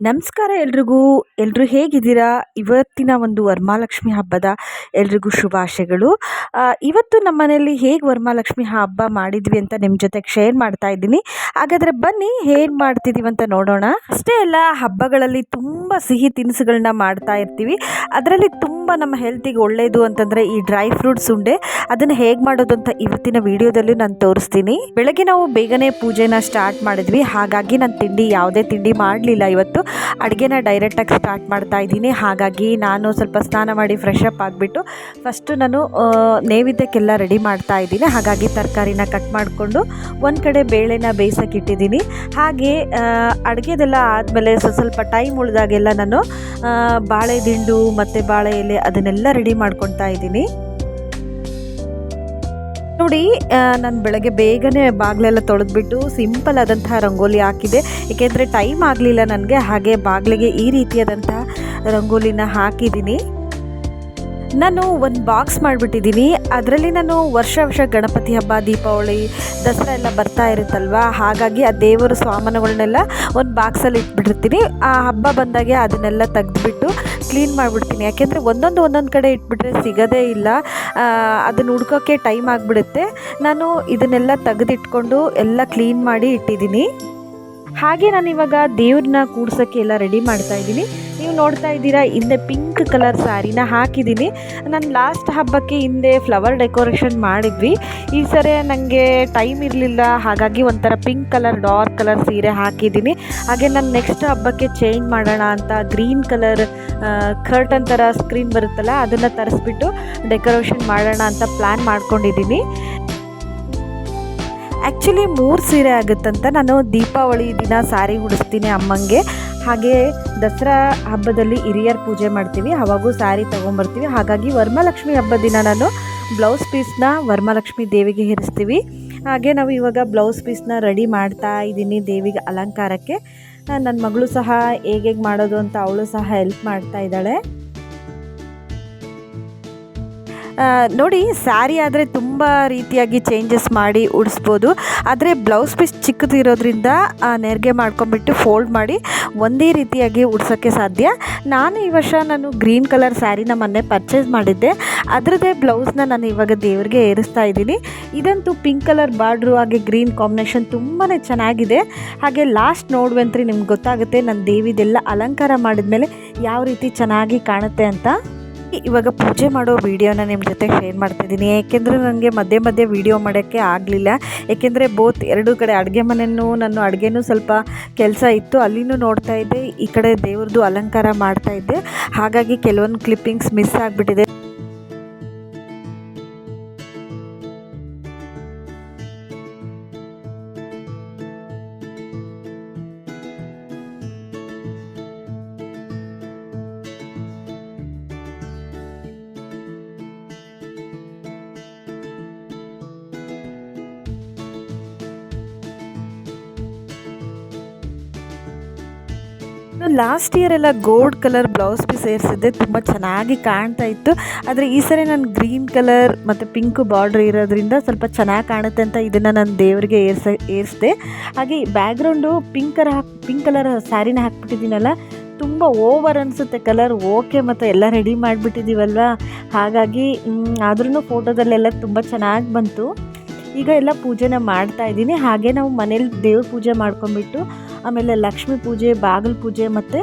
ನಮಸ್ಕಾರ ಎಲ್ರಿಗೂ. ಎಲ್ಲರೂ ಹೇಗಿದ್ದೀರಾ? ಇವತ್ತಿನ ಒಂದು ವರಮಹಾಲಕ್ಷ್ಮಿ ಹಬ್ಬದ ಎಲ್ರಿಗೂ ಶುಭಾಶಯಗಳು. ಇವತ್ತು ನಮ್ಮ ಮನೆಯಲ್ಲಿ ಹೇಗೆ ವರಮಹಾಲಕ್ಷ್ಮಿ ಹಬ್ಬ ಮಾಡಿದ್ವಿ ಅಂತ ನಿಮ್ಮ ಜೊತೆಗೆ ಶೇರ್ ಮಾಡ್ತಾ ಇದ್ದೀನಿ. ಹಾಗಾದರೆ ಬನ್ನಿ, ಹೇಗೆ ಮಾಡ್ತಿದ್ದೀವಿ ಅಂತ ನೋಡೋಣ. ಅಷ್ಟೇ ಅಲ್ಲ, ಹಬ್ಬಗಳಲ್ಲಿ ತುಂಬ ಸಿಹಿ ತಿನಿಸುಗಳನ್ನ ಮಾಡ್ತಾ ಇರ್ತೀವಿ. ಅದರಲ್ಲಿ ತುಂಬ ನಮ್ಮ ಹೆಲ್ತಿಗೆ ಒಳ್ಳೆಯದು ಅಂತಂದರೆ ಈ ಡ್ರೈ ಫ್ರೂಟ್ಸ್ ಉಂಡೆ. ಅದನ್ನು ಹೇಗೆ ಮಾಡೋದು ಅಂತ ಇವತ್ತಿನ ವಿಡಿಯೋದಲ್ಲಿ ನಾನು ತೋರಿಸ್ತೀನಿ. ಬೆಳಗ್ಗೆ ನಾವು ಬೇಗನೆ ಪೂಜೆನ ಸ್ಟಾರ್ಟ್ ಮಾಡಿದ್ವಿ. ಹಾಗಾಗಿ ನಾನು ತಿಂಡಿ ಯಾವುದೇ ತಿಂಡಿ ಮಾಡಲಿಲ್ಲ ಇವತ್ತು. ಅಡುಗೆನ ಡೈರೆಕ್ಟಾಗಿ ಸ್ಟಾರ್ಟ್ ಮಾಡ್ತಾ ಇದ್ದೀನಿ. ಹಾಗಾಗಿ ನಾನು ಸ್ವಲ್ಪ ಸ್ನಾನ ಮಾಡಿ ಫ್ರೆಶ್ ಅಪ್ ಆಗಿಬಿಟ್ಟು ಫಸ್ಟು ನಾನು ನೈವೇದ್ಯಕ್ಕೆಲ್ಲ ರೆಡಿ ಮಾಡ್ತಾ ಇದ್ದೀನಿ. ಹಾಗಾಗಿ ತರಕಾರಿನ ಕಟ್ ಮಾಡಿಕೊಂಡು ಒಂದು ಕಡೆ ಬೇಳೆನ ಬೇಯಿಸೋಕೆ ಇಟ್ಟಿದ್ದೀನಿ. ಹಾಗೆ ಅಡುಗೆದೆಲ್ಲ ಆದಮೇಲೆ ಸ್ವಲ್ಪ ಸ್ವಲ್ಪ ಟೈಮ್ ಉಳಿದಾಗೆಲ್ಲ ನಾನು ಬಾಳೆ ದಿಂಡು ಮತ್ತು ಬಾಳೆ ಎಲೆ ಅದನ್ನೆಲ್ಲ ರೆಡಿ ಮಾಡ್ಕೊತಾ ಇದ್ದೀನಿ. ನೋಡಿ ನಾನು ಬೆಳಗ್ಗೆ ಬೇಗನೆ ಬಾಗಿಲೆಲ್ಲ ತೊಳೆದ್ಬಿಟ್ಟು ಸಿಂಪಲ್ ಆದಂತಹ ರಂಗೋಲಿ ಹಾಕಿದೆ. ಏಕೆಂದರೆ ಟೈಮ್ ಆಗಲಿಲ್ಲ ನನಗೆ, ಹಾಗೆ ಬಾಗಿಲಿಗೆ ಈ ರೀತಿಯಾದಂಥ ರಂಗೋಲಿನ ಹಾಕಿದ್ದೀನಿ. ನಾನು ಒಂದು ಬಾಕ್ಸ್ ಮಾಡಿಬಿಟ್ಟಿದ್ದೀನಿ ಅದರಲ್ಲಿ ನಾನು ವರ್ಷ ವರ್ಷ ಗಣಪತಿ ಹಬ್ಬ, ದೀಪಾವಳಿ, ದಸರಾ ಎಲ್ಲ ಬರ್ತಾ ಇರುತ್ತಲ್ವ? ಹಾಗಾಗಿ ಆ ದೇವರ ಸಾಮಾನುಗಳನ್ನೆಲ್ಲ ಒಂದು ಬಾಕ್ಸಲ್ಲಿ ಇಟ್ಬಿಟ್ಟಿರ್ತೀನಿ. ಆ ಹಬ್ಬ ಬಂದಾಗೆ ಅದನ್ನೆಲ್ಲ ತೆಗೆದುಬಿಟ್ಟು ಕ್ಲೀನ್ ಮಾಡಿಬಿಡ್ತೀನಿ. ಯಾಕೆಂದರೆ ಒಂದೊಂದು ಒಂದೊಂದು ಕಡೆ ಇಟ್ಬಿಟ್ರೆ ಸಿಗೋದೇ ಇಲ್ಲ. ಅದನ್ನು ಹುಡ್ಕೋಕ್ಕೆ ಟೈಮ್ ಆಗಿಬಿಡುತ್ತೆ. ನಾನು ಇದನ್ನೆಲ್ಲ ತೆಗೆದಿಟ್ಕೊಂಡು ಎಲ್ಲ ಕ್ಲೀನ್ ಮಾಡಿ ಇಟ್ಟಿದ್ದೀನಿ ಹಾಗೆ ನಾನು ಇವಾಗ ದೇವ್ರನ್ನ ಕೂಡ್ಸೋಕ್ಕೆ ಎಲ್ಲ ರೆಡಿ ಮಾಡ್ತಾ ಇದ್ದೀನಿ. ನೀವು ನೋಡ್ತಾ ಇದ್ದೀರಾ ಹಿಂದೆ ಪಿಂಕ್ ಕಲರ್ ಸ್ಯಾರಿನ ಹಾಕಿದ್ದೀನಿ. ನಾನು ಲಾಸ್ಟ್ ಹಬ್ಬಕ್ಕೆ ಹಿಂದೆ ಫ್ಲವರ್ ಡೆಕೋರೇಷನ್ ಮಾಡಿದ್ವಿ. ಈ ಸರಿ ನನಗೆ ಟೈಮ್ ಇರಲಿಲ್ಲ, ಹಾಗಾಗಿ ಒಂಥರ ಪಿಂಕ್ ಕಲರ್ ಡಾರ್ಕ್ ಕಲರ್ ಸೀರೆ ಹಾಕಿದ್ದೀನಿ. ಹಾಗೆ ನಾನು ನೆಕ್ಸ್ಟ್ ಹಬ್ಬಕ್ಕೆ ಚೇಂಜ್ ಮಾಡೋಣ ಅಂತ ಗ್ರೀನ್ ಕಲರ್ ಕರ್ಟನ್ ಥರ ಸ್ಕ್ರೀನ್ ಬರುತ್ತಲ್ಲ, ಅದನ್ನು ತರಿಸ್ಬಿಟ್ಟು ಡೆಕೋರೇಷನ್ ಮಾಡೋಣ ಅಂತ ಪ್ಲ್ಯಾನ್ ಮಾಡ್ಕೊಂಡಿದ್ದೀನಿ. ಆ್ಯಕ್ಚುಲಿ ಮೂರು ಸೀರೆ ಆಗುತ್ತಂತ ನಾನು ದೀಪಾವಳಿ ದಿನ ಸಾರಿ ಉಡಿಸ್ತೀನಿ ಅಮ್ಮಂಗೆ. ಹಾಗೆ ದಸರಾ ಹಬ್ಬದಲ್ಲಿ ಹಿರಿಯರ್ ಪೂಜೆ ಮಾಡ್ತೀವಿ, ಅವಾಗೂ ಸ್ಯಾರಿ ತೊಗೊಂಬರ್ತೀವಿ. ಹಾಗಾಗಿ ವರಮಹಾಲಕ್ಷ್ಮಿ ಹಬ್ಬದ ದಿನ ನಾನು ಬ್ಲೌಸ್ ಪೀಸ್ನ ವರಮಹಾಲಕ್ಷ್ಮಿ ದೇವಿಗೆ ಇರಿಸ್ತೀವಿ. ಹಾಗೆ ನಾವು ಇವಾಗ ಬ್ಲೌಸ್ ಪೀಸ್ನ ರೆಡಿ ಮಾಡ್ತಾ ಇದ್ದೀನಿ ದೇವಿಗೆ ಅಲಂಕಾರಕ್ಕೆ. ನನ್ನ ಮಗಳು ಸಹ ಹೇಗೆ ಮಾಡೋದು ಅಂತ ಅವಳು ಸಹ ಹೆಲ್ಪ್ ಮಾಡ್ತಾ ಇದ್ದಾಳೆ. ನೋಡಿ ಸ್ಯಾರಿ ಆದರೆ ತುಂಬ ರೀತಿಯಾಗಿ ಚೇಂಜಸ್ ಮಾಡಿ ಉಡಿಸ್ಬೋದು. ಆದರೆ ಬ್ಲೌಸ್ ಪೀಸ್ ಚಿಕ್ಕದಿರೋದ್ರಿಂದ ನೆರಿಗೆ ಮಾಡ್ಕೊಂಬಿಟ್ಟು ಫೋಲ್ಡ್ ಮಾಡಿ ಒಂದೇ ರೀತಿಯಾಗಿ ಉಡ್ಸೋಕ್ಕೆ ಸಾಧ್ಯ. ನಾನು ಈ ವರ್ಷ ನಾನು ಗ್ರೀನ್ ಕಲರ್ ಸ್ಯಾರಿನ ಮೊನ್ನೆ ಪರ್ಚೇಸ್ ಮಾಡಿದ್ದೆ. ಅದರದ್ದೇ ಬ್ಲೌಸ್ನ ನಾನು ಇವಾಗ ದೇವರಿಗೆ ಏರಿಸ್ತಾ ಇದ್ದೀನಿ. ಇದಂತೂ ಪಿಂಕ್ ಕಲರ್ ಬಾರ್ಡ್ರು ಹಾಗೆ ಗ್ರೀನ್ ಕಾಂಬಿನೇಷನ್ ತುಂಬಾ ಚೆನ್ನಾಗಿದೆ. ಹಾಗೆ ಲಾಸ್ಟ್ ನೋಡುವಂತ್ರಿ ನಿಮ್ಗೆ ಗೊತ್ತಾಗುತ್ತೆ ನನ್ನ ದೇವಿದೆಲ್ಲ ಅಲಂಕಾರ ಮಾಡಿದ್ಮೇಲೆ ಯಾವ ರೀತಿ ಚೆನ್ನಾಗಿ ಕಾಣುತ್ತೆ ಅಂತ. ಇವಾಗ ಪೂಜೆ ಮಾಡೋ ವೀಡಿಯೋನ ನಿಮ್ಮ ಜೊತೆ ಶೇರ್ ಮಾಡ್ತಿದ್ದೀನಿ. ಏಕೆಂದರೆ ನನಗೆ ಮಧ್ಯೆ ಮಧ್ಯೆ ವಿಡಿಯೋ ಮಾಡೋಕ್ಕೆ ಆಗಲಿಲ್ಲ. ಏಕೆಂದರೆ ಬೋತ್ ಎರಡು ಕಡೆ ಅಡುಗೆ ಮನೆಯೂ ನಾನು ಅಡುಗೆನೂ ಸ್ವಲ್ಪ ಕೆಲಸ ಇತ್ತು. ಅಲ್ಲಿನೂ ನೋಡ್ತಾ ಇದ್ದೆ. ಈ ಕಡೆ ದೇವ್ರದ್ದು ಅಲಂಕಾರ ಮಾಡ್ತಾ ಇದ್ದೆ. ಹಾಗಾಗಿ ಕೆಲವೊಂದು ಕ್ಲಿಪ್ಪಿಂಗ್ಸ್ ಮಿಸ್ ಆಗಿಬಿಟ್ಟಿದೆ. ಲಾಸ್ಟ್ ಇಯರ್ ಎಲ್ಲ ಗೋಲ್ಡ್ ಕಲರ್ ಬ್ಲೌಸ್ ಪೀಸ್ ಸೇರಿಸಿದ್ದೆ, ತುಂಬ ಚೆನ್ನಾಗಿ ಕಾಣ್ತಾ ಇತ್ತು. ಆದರೆ ಈ ಸರಿ ನಾನು ಗ್ರೀನ್ ಕಲರ್ ಮತ್ತು ಪಿಂಕ್ ಬಾರ್ಡ್ರ್ ಇರೋದ್ರಿಂದ ಸ್ವಲ್ಪ ಚೆನ್ನಾಗಿ ಕಾಣುತ್ತೆ ಅಂತ ಇದನ್ನು ನಾನು ದೇವರಿಗೆ ಏರ್ಸ, ಏರಿಸಿದೆ. ಹಾಗೆ ಬ್ಯಾಕ್ಗ್ರೌಂಡು ಪಿಂಕ್ ಕಲರ್ ಹಾಕಿ ಪಿಂಕ್ ಕಲರ್ ಸ್ಯಾರಿನ ಹಾಕ್ಬಿಟ್ಟಿದ್ದೀನಲ್ಲ, ತುಂಬ ಓವರ್ ಅನಿಸುತ್ತೆ ಕಲರ್ ಓಕೆ ಮತ್ತು ಎಲ್ಲ ರೆಡಿ ಮಾಡಿಬಿಟ್ಟಿದ್ದೀವಲ್ವ? ಹಾಗಾಗಿ ಆದ್ರೂ ಫೋಟೋದಲ್ಲೆಲ್ಲ ತುಂಬ ಚೆನ್ನಾಗಿ ಬಂತು. ಈಗ ಎಲ್ಲ ಪೂಜೆನ ಮಾಡ್ತಾ ಇದ್ದೀನಿ. ಹಾಗೆ ನಾವು ಮನೇಲಿ ದೇವ್ರ ಪೂಜೆ ಮಾಡ್ಕೊಂಬಿಟ್ಟು ಆಮೇಲೆ ಲಕ್ಷ್ಮೀ ಪೂಜೆ, ಬಾಗಿಲು ಪೂಜೆ ಮತ್ತು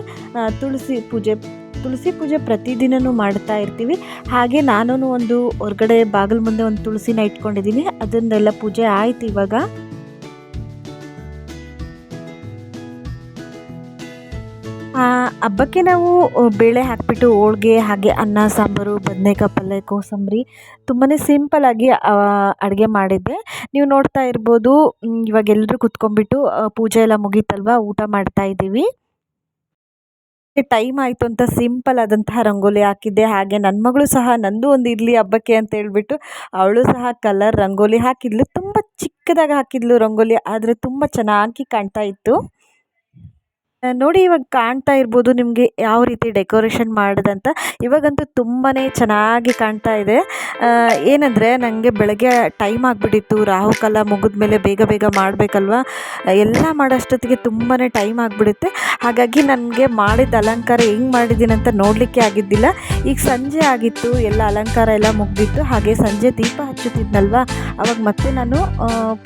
ತುಳಸಿ ಪೂಜೆ. ತುಳಸಿ ಪೂಜೆ ಪ್ರತಿದಿನವೂ ಮಾಡ್ತಾ ಇರ್ತೀವಿ. ಹಾಗೆ ನಾನು ಒಂದು ಹೊರಗಡೆ ಬಾಗಿಲು ಮುಂದೆ ಒಂದು ತುಳಸಿನ ಇಟ್ಕೊಂಡಿದ್ದೀನಿ. ಅದನ್ನೆಲ್ಲ ಪೂಜೆ ಆಯ್ತು ಇವಾಗ. ಹಬ್ಬಕ್ಕೆ ನಾವು ಬೇಳೆ ಹಾಕಿಬಿಟ್ಟು ಹೋಳಿಗೆ, ಹಾಗೆ ಅನ್ನ, ಸಾಂಬಾರು, ಬದನೇಕಾಯಿ ಪಲ್ಯ, ಕೋಸಂಬರಿ ತುಂಬಾ ಸಿಂಪಲ್ಲಾಗಿ ಅಡುಗೆ ಮಾಡಿದ್ದೆ. ನೀವು ನೋಡ್ತಾ ಇರ್ಬೋದು ಇವಾಗ ಎಲ್ಲರೂ ಕುತ್ಕೊಂಡ್ಬಿಟ್ಟು ಪೂಜೆ ಎಲ್ಲ ಮುಗೀತಲ್ವ? ಊಟ ಮಾಡ್ತಾ ಇದ್ದೀವಿ. ಟೈಮ್ ಆಯಿತು ಅಂತ ಸಿಂಪಲ್ ಆದಂತಹ ರಂಗೋಲಿ ಹಾಕಿದ್ದೆ. ಹಾಗೆ ನನ್ನ ಮಗಳು ಸಹ, ನಂದು ಒಂದು ಇರಲಿ ಹಬ್ಬಕ್ಕೆ ಅಂತ ಹೇಳ್ಬಿಟ್ಟು, ಅವಳು ಸಹ ಕಲರ್ ರಂಗೋಲಿ ಹಾಕಿದ್ಲು. ತುಂಬ ಚಿಕ್ಕದಾಗಿ ಹಾಕಿದ್ಲು ರಂಗೋಲಿ, ಆದರೆ ತುಂಬ ಚೆನ್ನಾಗಿ ಕಾಣ್ತಾ ಇತ್ತು. ನೋಡಿ ಇವಾಗ ಕಾಣ್ತಾ ಇರ್ಬೋದು ನಿಮಗೆ ಯಾವ ರೀತಿ ಡೆಕೋರೇಷನ್ ಮಾಡಿದಂತ. ಇವಾಗಂತೂ ತುಂಬಾ ಚೆನ್ನಾಗಿ ಕಾಣ್ತಾ ಇದೆ. ಏನಂದರೆ ನನಗೆ ಬೆಳಗ್ಗೆ ಟೈಮ್ ಆಗಿಬಿಟ್ಟಿತ್ತು. ರಾಹುಕಾಲ ಮುಗಿದ ಮೇಲೆ ಬೇಗ ಬೇಗ ಮಾಡಬೇಕಲ್ವ? ಎಲ್ಲ ಮಾಡೋಷ್ಟೊತ್ತಿಗೆ ತುಂಬಾ ಟೈಮ್ ಆಗಿಬಿಡುತ್ತೆ. ಹಾಗಾಗಿ ನನಗೆ ಮಾಡಿದ ಅಲಂಕಾರ ಹೆಂಗೆ ಮಾಡಿದ್ದೀನಿ ಅಂತ ನೋಡಲಿಕ್ಕೆ ಆಗಿದ್ದಿಲ್ಲ. ಈಗ ಸಂಜೆ ಆಗಿತ್ತು. ಎಲ್ಲ ಅಲಂಕಾರ ಎಲ್ಲ ಮುಗಿದಿತ್ತು. ಹಾಗೆ ಸಂಜೆ ದೀಪ ಹಚ್ಚುತ್ತಿದ್ನಲ್ವ? ಅವಾಗ ಮತ್ತೆ ನಾನು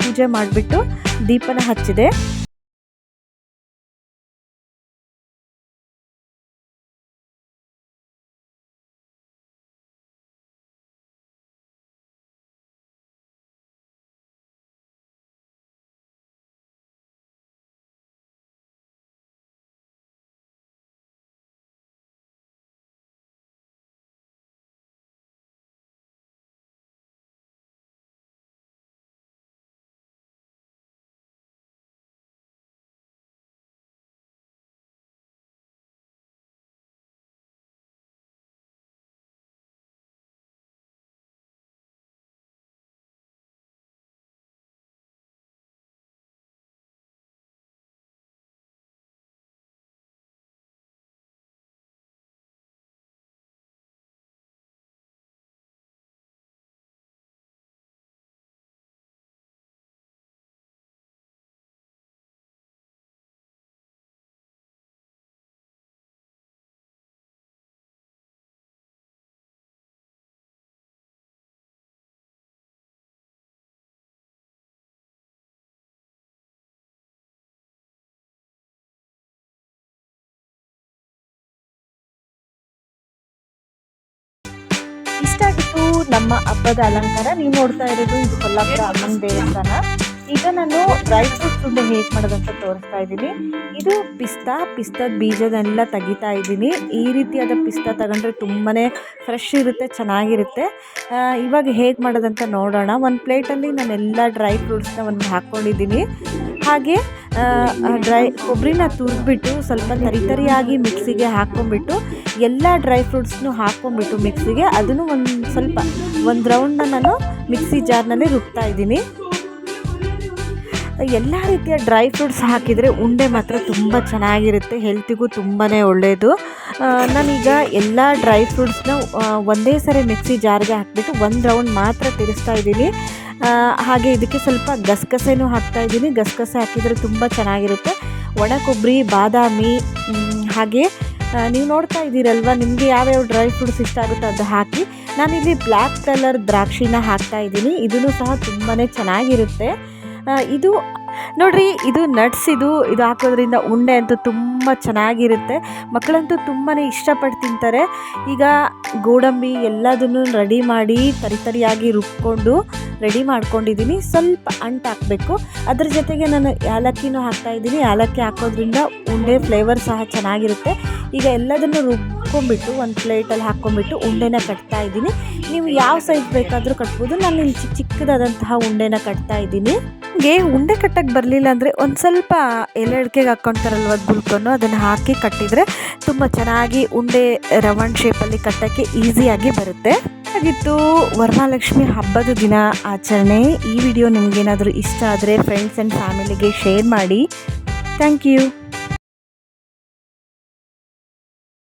ಪೂಜೆ ಮಾಡಿಬಿಟ್ಟು ದೀಪನ ಹಚ್ಚಿದೆ. ನಮ್ಮ ಹಬ್ಬದ ಅಲಂಕಾರ. ನೀವು ನೋಡ್ತಾ ಇರೋದು ಇದು ಕೊಲ್ಲಾಪುರ ಅಮ್ಮನ ದೇವಸ್ಥಾನ. ಈಗ ನಾನು ಡ್ರೈ ಫ್ರೂಟ್ಸ್ ಉಂಡೆ ಹೇಗೆ ಮಾಡೋದಂತ ತೋರಿಸ್ತಾ ಇದ್ದೀನಿ. ಇದು ಪಿಸ್ತಾ, ಪಿಸ್ತಾದ ಬೀಜದನ್ನೆಲ್ಲ ತೆಗಿತಾ ಇದ್ದೀನಿ. ಈ ರೀತಿಯಾದ ಪಿಸ್ತಾ ತಗೊಂಡ್ರೆ ತುಂಬಾ ಫ್ರೆಶ್ ಇರುತ್ತೆ, ಚೆನ್ನಾಗಿರುತ್ತೆ. ಇವಾಗ ಹೇಗೆ ಮಾಡೋದಂತ ನೋಡೋಣ. ಒಂದು ಪ್ಲೇಟಲ್ಲಿ ನಾನು ಎಲ್ಲ ಡ್ರೈ ಫ್ರೂಟ್ಸ್ನ ಒಂದು ಹಾಕ್ಕೊಂಡಿದ್ದೀನಿ ಹಾಗೆ ಡ್ರೈ ಕೊಬ್ಬರಿನ ತುರಿದ್ಬಿಟ್ಟು ಸ್ವಲ್ಪ ತರಿ ತರಿಯಾಗಿ ಮಿಕ್ಸಿಗೆ ಹಾಕ್ಕೊಂಬಿಟ್ಟು ಎಲ್ಲ ಡ್ರೈ ಫ್ರೂಟ್ಸ್ನು ಹಾಕ್ಕೊಂಬಿಟ್ಟು ಮಿಕ್ಸಿಗೆ ಅದನ್ನು ಒಂದು ಸ್ವಲ್ಪ, ಒಂದು ರೌಂಡನ್ನ ನಾನು ಮಿಕ್ಸಿ ಜಾರ್ನಲ್ಲಿ ರುಬ್ತಾ ಇದ್ದೀನಿ. ಎಲ್ಲ ರೀತಿಯ ಡ್ರೈ ಫ್ರೂಟ್ಸ್ ಹಾಕಿದರೆ ಉಂಡೆ ಮಾತ್ರ ತುಂಬ ಚೆನ್ನಾಗಿರುತ್ತೆ ಹೆಲ್ತಿಗೂ ತುಂಬಾ ಒಳ್ಳೆಯದು ನಾನೀಗ ಎಲ್ಲ ಡ್ರೈ ಫ್ರೂಟ್ಸ್ನ ಒಂದೇ ಸರಿ ಮಿಕ್ಸಿ ಜಾರ್ಗೆ ಹಾಕಿಬಿಟ್ಟು ಒಂದು ರೌಂಡ್ ಮಾತ್ರ ತಿರುಗಿಸ್ತಾ ಇದ್ದೀನಿ. ಹಾಗೆ ಇದಕ್ಕೆ ಸ್ವಲ್ಪ ಗಸಗಸೆನೂ ಹಾಕ್ತಾ ಇದ್ದೀನಿ. ಗಸಗಸೆ ಹಾಕಿದರೆ ತುಂಬ ಚೆನ್ನಾಗಿರುತ್ತೆ. ಒಣ ಕೊಬ್ಬರಿ, ಬಾದಾಮಿ ಹಾಗೆ ನೀವು ನೋಡ್ತಾ ಇದ್ದೀರಲ್ವ, ನಿಮಗೆ ಯಾವ್ಯಾವ ಡ್ರೈ ಫ್ರೂಟ್ಸ್ ಇಷ್ಟ ಆಗುತ್ತೋ ಅದು ಹಾಕಿ. ನಾನಿಲ್ಲಿ ಬ್ಲ್ಯಾಕ್ ಕಲರ್ ದ್ರಾಕ್ಷಿನ ಹಾಕ್ತಾ ಇದ್ದೀನಿ. ಇದನ್ನು ಸಹ ತುಂಬಾ ಚೆನ್ನಾಗಿರುತ್ತೆ. ಇದು ನೋಡ್ರಿ, ಇದು ನಟ್ಸ್ ಇದು ಇದು ಹಾಕೋದ್ರಿಂದ ಉಂಡೆ ಅಂತೂ ತುಂಬ ಚೆನ್ನಾಗಿರುತ್ತೆ. ಮಕ್ಕಳಂತೂ ತುಂಬಾ ಇಷ್ಟಪಟ್ಟು ತಿಂತಾರೆ. ಈಗ ಗೋಡಂಬಿ ಎಲ್ಲದನ್ನು ರೆಡಿ ಮಾಡಿ ತರಿ ತರಿಯಾಗಿ ರುಬ್ಕೊಂಡು ರೆಡಿ ಮಾಡ್ಕೊಂಡಿದ್ದೀನಿ ಸ್ವಲ್ಪ ಅಂಟು ಹಾಕಬೇಕು. ಅದ್ರ ಜೊತೆಗೆ ನಾನು ಏಲಕ್ಕಿನೂ ಹಾಕ್ತಾ ಇದ್ದೀನಿ. ಏಲಕ್ಕಿ ಹಾಕೋದ್ರಿಂದ ಉಂಡೆ ಫ್ಲೇವರ್ ಸಹ ಚೆನ್ನಾಗಿರುತ್ತೆ. ಈಗ ಎಲ್ಲದನ್ನು ರುಬ್ಕೊಂಡ್ಬಿಟ್ಟು ಒಂದು ಪ್ಲೇಟಲ್ಲಿ ಹಾಕ್ಕೊಂಬಿಟ್ಟು ಉಂಡೆನ ಕಟ್ತಾ ಇದ್ದೀನಿ. ನೀವು ಯಾವ ಸೈಜ್ ಬೇಕಾದರೂ ಕಟ್ಬೋದು. ನಾನು ಇಲ್ಲಿ ಚಿಕ್ಕ ಚಿಕ್ಕದಾದಂತಹ ಉಂಡೆನ ಕಟ್ತಾ ಇದ್ದೀನಿ. ನಿಮಗೆ ಉಂಡೆ ಕಟ್ಟಕ್ಕೆ ಬರಲಿಲ್ಲ ಅಂದರೆ ಒಂದು ಸ್ವಲ್ಪ ಎಲೆ ಅಡಿಕೆಗೆ ಹಾಕ್ಕೊಂತಾರಲ್ವ ಗುಲ್ಕೊಂಡು ಅದನ್ನು ಹಾಕಿ ಕಟ್ಟಿದರೆ ತುಂಬ ಚೆನ್ನಾಗಿ ಉಂಡೆ ರೌಂಡ್ ಶೇಪಲ್ಲಿ ಕಟ್ಟೋಕ್ಕೆ ಈಸಿಯಾಗಿ ಬರುತ್ತೆ. ಹಾಗಿತ್ತು ವರಮಹಾಲಕ್ಷ್ಮಿ ಹಬ್ಬದ ದಿನ ಆಚರಣೆ. ಈ ವಿಡಿಯೋ ನಿಮಗೇನಾದರೂ ಇಷ್ಟ ಆದರೆ ಫ್ರೆಂಡ್ಸ್ ಆ್ಯಂಡ್ ಫ್ಯಾಮಿಲಿಗೆ ಶೇರ್ ಮಾಡಿ. Thank you